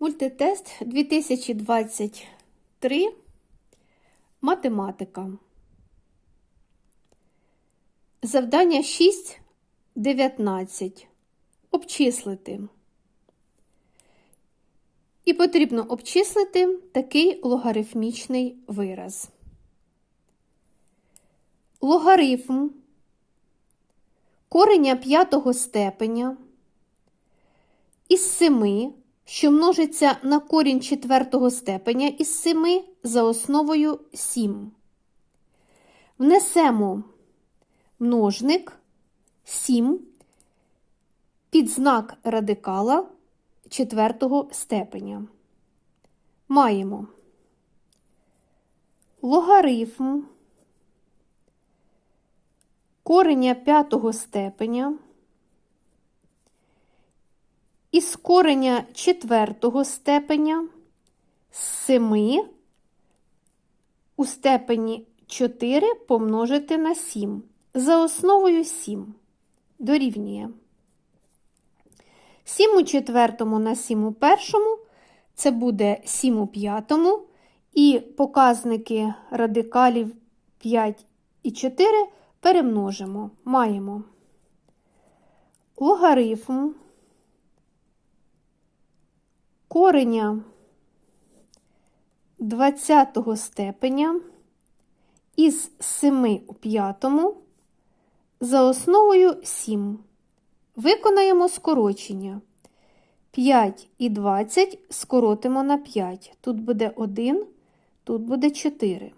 Мультитест 2023. Математика. Завдання 6.19. Обчислити. І потрібно обчислити такий логарифмічний вираз. Логарифм кореня п'ятого степеня із 7, що множиться на корінь четвертого степеня із 7 за основою 7. Внесемо множник 7 під знак радикала четвертого степеня. Маємо логарифм кореня п'ятого степеня із кореня четвертого степеня з 7 у степені 4 помножити на 7 за основою 7 дорівнює. 7 у четвертому на 7 у першому це буде 7 у п'ятому, і показники радикалів 5 і 4 перемножимо. Маємо логарифм кореня 20 степеня із 7 у п'ятому за основою 7. Виконаємо скорочення. 5 і 20 скоротимо на 5. Тут буде 1, тут буде 4.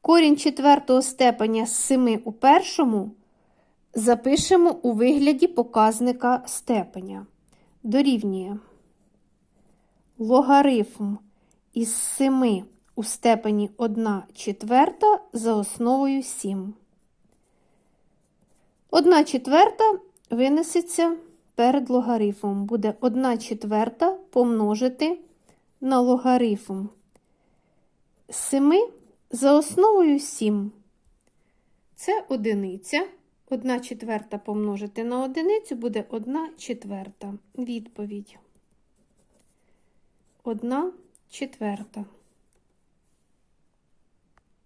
Корінь четвертого степеня з 7 у першому запишемо у вигляді показника степеня. Дорівнює логарифм із 7 у степені 1 четверта за основою 7. 1 четверта винесеться перед логарифмом. Буде 1 четверта помножити на логарифм 7 за основою 7. Це одиниця. 1 четверта помножити на одиницю буде 1 четверта. Відповідь. 1 четверта.